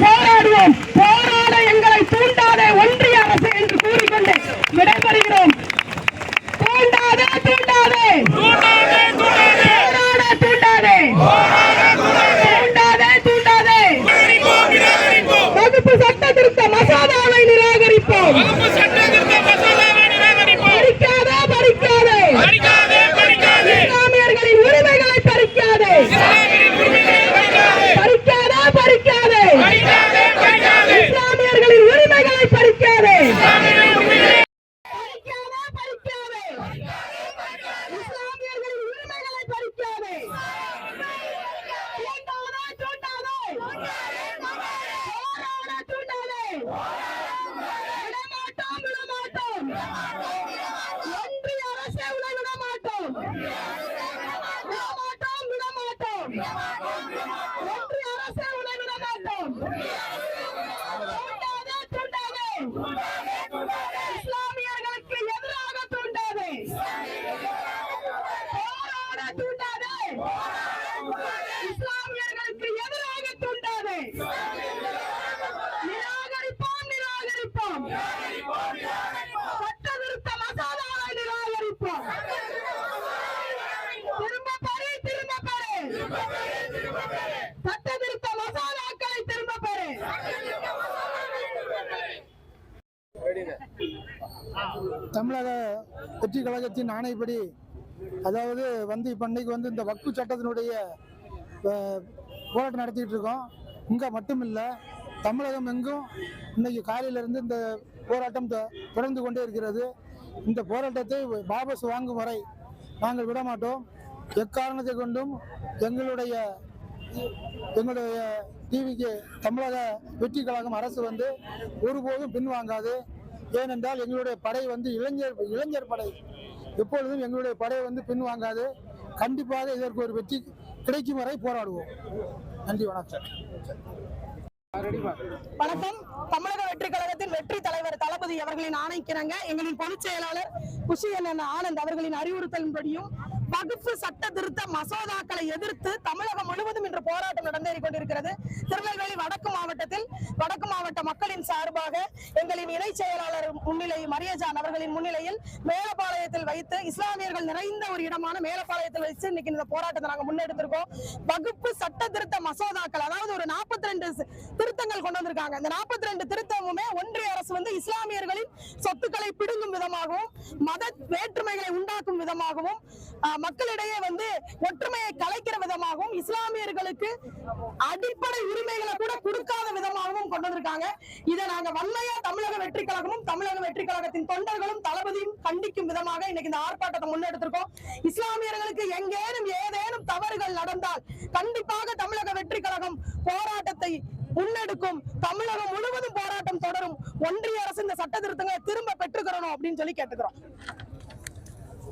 போராடுவோம் போராட எங்களை தூண்டாதே ஒன்று அரசு என்று கூறிக்கொண்டு விடைபெறுகிறோம் தூண்டாதே தூண்டாதே போராட தூண்டாதே தூண்டாதே தூண்டாதே வகுப்பு சட்ட திருத்த மசோதாவை நிராகரிப்போம் பறிக்காதே பறிக்காதே இஸ்லாமியர்களின் உரிமைகளை பறிக்காதே பறிக்காதே பறிக்காதே இஸ்லாமியர்களின் உரிமைகளை பறிக்காதே பறிக்காதே பறிக்காதே இஸ்லாமியர்களின் உரிமைகளை பறிக்காதே தூண்டாதே தூண்டாதே போராட தூண்டாதே விடமாட்டோம் விடமாட்டோம் ஒன்றிய அரசை உடை விடமாட்டோம் விடமாட்டோம் விடமாட்டோம் ஒன்றிய அரசை உடை விடமாட்டோம் தூண்டாதே தூண்டாதே இஸ்லாமியர்களுக்கு எதிராக தூண்டாதே போராட தூண்டாதே இஸ்லாமியர்களுக்கு எதிராக தூண்டாதே நிராகரிப்போம் நிராகரிப்போம் சட்ட திருத்த மசோதாவை நிராகரிப்போம் திரும்ப பெறு திரும்ப பெறு சட்ட திருத்த மசோதாக்களை திரும்ப பெறு தமிழக வெற்றி கழகத்தின் ஆணைப்படி அதாவது வந்து இப்போ இன்னைக்கு வந்து இந்த வக்கு சட்டத்தினுடைய போராட்டம் நடத்திட்டு இருக்கோம். இங்கே மட்டும் இல்லை தமிழகம் எங்கும் இன்னைக்கு காலையிலிருந்து இந்த போராட்டம் தொடர்ந்து கொண்டே இருக்கிறது. இந்த போராட்டத்தை வாபஸ் வாங்கும் வரை நாங்கள் விட மாட்டோம் எக்காரணத்தை கொண்டும் எங்களுடைய எங்களுடைய டிவிக்கு தமிழக வெற்றி கழகம் அரசு வந்து ஒருபோதும் பின்வாங்காது. ஏனென்றால் எங்களுடைய படை வந்து இளைஞர் இளைஞர் படை. எப்பொழுதும் எங்களுடைய படை வந்து பின்வாங்காது. கண்டிப்பாக இதற்கு ஒரு வெற்றி கிடைக்கும் வரை போராடுவோம். நன்றி வணக்கம். வணக்கம். தமிழக வெற்றி கழகத்தின் வெற்றி தலைவர் தளபதி அவர்களின் ஆணைக்கிறங்க எங்களின் பொதுச் செயலாளர் என்ன ஆனந்த் அவர்களின் அறிவுறுத்தலின்படியும் வகுப்பு சட்ட திருத்த மசோதாக்களை எதிர்த்து தமிழகம் முழுவதும் இன்று போராட்டம் நடந்தேறி கொண்டிருக்கிறது. திருநெல்வேலி வடக்கு மாவட்டத்தில் வடக்கு மாவட்ட மக்களின் சார்பாக எங்களின் இணை செயலாளர் முன்னிலை மரியஜான் அவர்களின் முன்னிலையில் மேலப்பாளையத்தில் வைத்து இஸ்லாமியர்கள் நிறைந்த ஒரு இடமான மேலப்பாளையத்தில் வைத்து இன்னைக்கு இந்த போராட்டத்தை நாங்கள் முன்னெடுத்திருக்கோம். வகுப்பு சட்ட திருத்த மசோதாக்கள் அதாவது ஒரு 42 திருத்தங்கள் கொண்டு வந்திருக்காங்க. இந்த 42 திருத்தமுமே ஒன்றிய அரசு வந்து இஸ்லாமியர்களின் சொத்துக்களை பிடுங்கும் விதமாகவும் மத வேற்றுமைகளை விதமாகவும் மக்களிடையே வந்து ஒற்றுமையை கலைக்கிற விதமாகவும் இஸ்லாமியர்களுக்கு அடிப்படை உரிமைகளை கூட கொடுக்காத விதமாகவும் கொண்டு வந்திருக்காங்க. இதை நாங்க வன்மையா தமிழக வெற்றி கழகமும் தமிழக வெற்றி கழகத்தின் தொண்டர்களும் தளபதியும் கண்டிக்கும் விதமாக இன்னைக்கு இந்த ஆர்ப்பாட்டத்தை முன்னெடுத்திருக்கோம். இஸ்லாமியர்களுக்கு எங்கேனும் ஏதேனும் தவறுகள் நடந்தால் கண்டிப்பாக தமிழக வெற்றி கழகம் போராட்டத்தை முன்னெடுக்கும். தமிழகம் முழுவதும் போராட்டம் தொடரும். ஒன்றிய அரசு இந்த சட்ட திருத்தங்களை திரும்ப பெற்றுக்கிறோம் அப்படின்னு சொல்லி கேட்டுக்கிறோம்.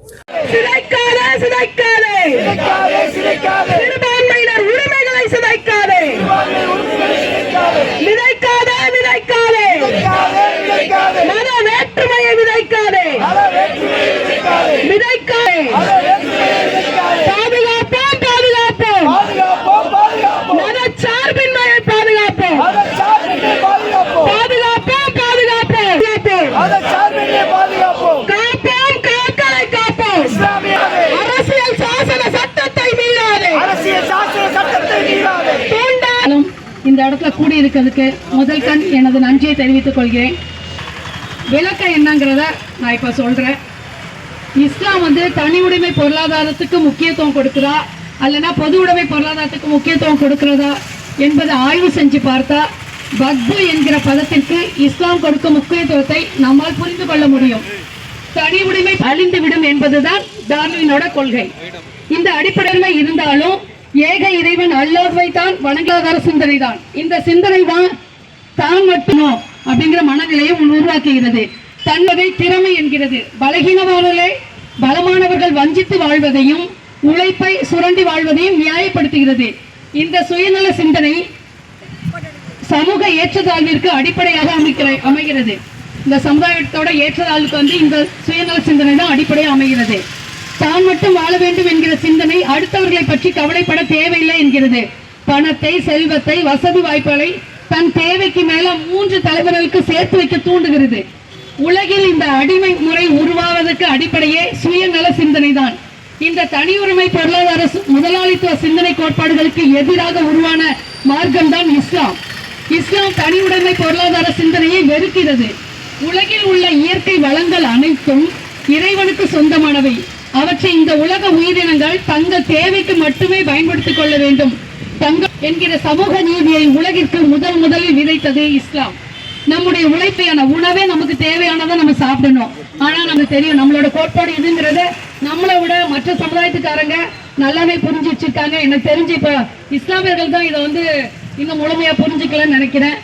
சிதைக்காதே சிதைக்காதே. சிறுபான்மையினர் உரிமைகளை சிதைக்காதே. விதைக்காதே விதைக்காதே. மத வேற்றுமையை விதைக்காதே. விதைக்காதே. இந்த இடத்துல கூடி இருக்கிறதுக்கு முதல் கண் எனது நன்றியை தெரிவித்துக் கொள்கிறேன். விளக்கம் என்னங்கிறத நான் இப்போ சொல்கிறேன் இஸ்லாம் வந்து தனி உடைமை பொருளாதாரத்துக்கு முக்கியத்துவம் கொடுக்குதா? அல்லனா பொது உடைமை பொருளாதாரத்துக்கு முக்கியத்துவம் கொடுக்கிறதா? என்பதை ஆய்வு செஞ்சு பார்த்தா பக்து என்கிற பதத்திற்கு இஸ்லாம் கொடுக்கும் முக்கியத்துவத்தை நம்மால் புரிந்து கொள்ள முடியும். தனி உடைமை அழிந்துவிடும் என்பதுதான் டார்வினோட கொள்கை. இந்த அடிப்படையில் இருந்தாலும் ஏக இறைவன் அல்லாஹ்வை தான் வணங்காதார சிந்தனை தான். இந்த சிந்தனை தான் தான் மட்டுமோ அப்படிங்கிற மனநிலையை உருவாக்குகிறது. தன்வதை திறமை என்கிறது. பலகீனமானவர்களே பலமானவர்கள் வஞ்சித்து வாழ்வதையும் உழைப்பை சுரண்டி வாழ்வதையும் நியாயப்படுத்துகிறது. இந்த சுயநல சிந்தனை சமூக ஏற்றத்தாழ்விற்கு அடிப்படையாக அமைக்கிற அமைகிறது. இந்த சமுதாயத்தோட ஏற்றத்தாழ்வுக்கு வந்து இந்த சுயநல சிந்தனை தான் அடிப்படையாக அமைகிறது. தான் மட்டும் வாழ வேண்டும் என்கிற சிந்தனை அடுத்தவர்களை பற்றி கவலைப்பட தேவையில்லை என்கிறது. பணத்தை செல்வத்தை வசதி வாய்ப்புகளை தன் தேவைக்கு மேல மூன்று தலைவர்களுக்கு சேர்த்து வைக்க தூண்டுகிறது. உலகில் இந்த அடிமை முறை உருவாவதற்கு அடிப்படையே சுயநல சிந்தனை தான் இந்த தனியுரிமை பொருளாதார முதலாளித்துவ சிந்தனை கோட்பாடுகளுக்கு எதிராக உருவான மார்க்கம்தான் இஸ்லாம். இஸ்லாம் தனியுடைமை பொருளாதார சிந்தனையை வெறுக்கிறது. உலகில் உள்ள இயற்கை வளங்கள் அனைத்தும் இறைவனுக்கு சொந்தமானவை. அவற்றை இந்த உலக உயிரினங்கள் தங்கள் தேவைக்கு மட்டுமே பயன்படுத்திக் கொள்ள வேண்டும். தங்கள் என்கிற சமூக நீதியை உலகிற்கு முதல் முதலில் விதைத்தது இஸ்லாம். நம்முடைய உழைப்பையான உணவே நமக்கு தேவையானதை நம்ம சாப்பிடணும். ஆனா நமக்கு தெரியும் நம்மளோட கோட்பாடு இதுங்கிறத நம்மளை விட மற்ற சமுதாயத்துக்காரங்க நல்லாவே புரிஞ்சு வச்சிருக்காங்க. எனக்கு தெரிஞ்சு இப்ப இஸ்லாமியர்கள் தான் இதை வந்து இன்னும் முழுமையா புரிஞ்சுக்கலன்னு நினைக்கிறேன்.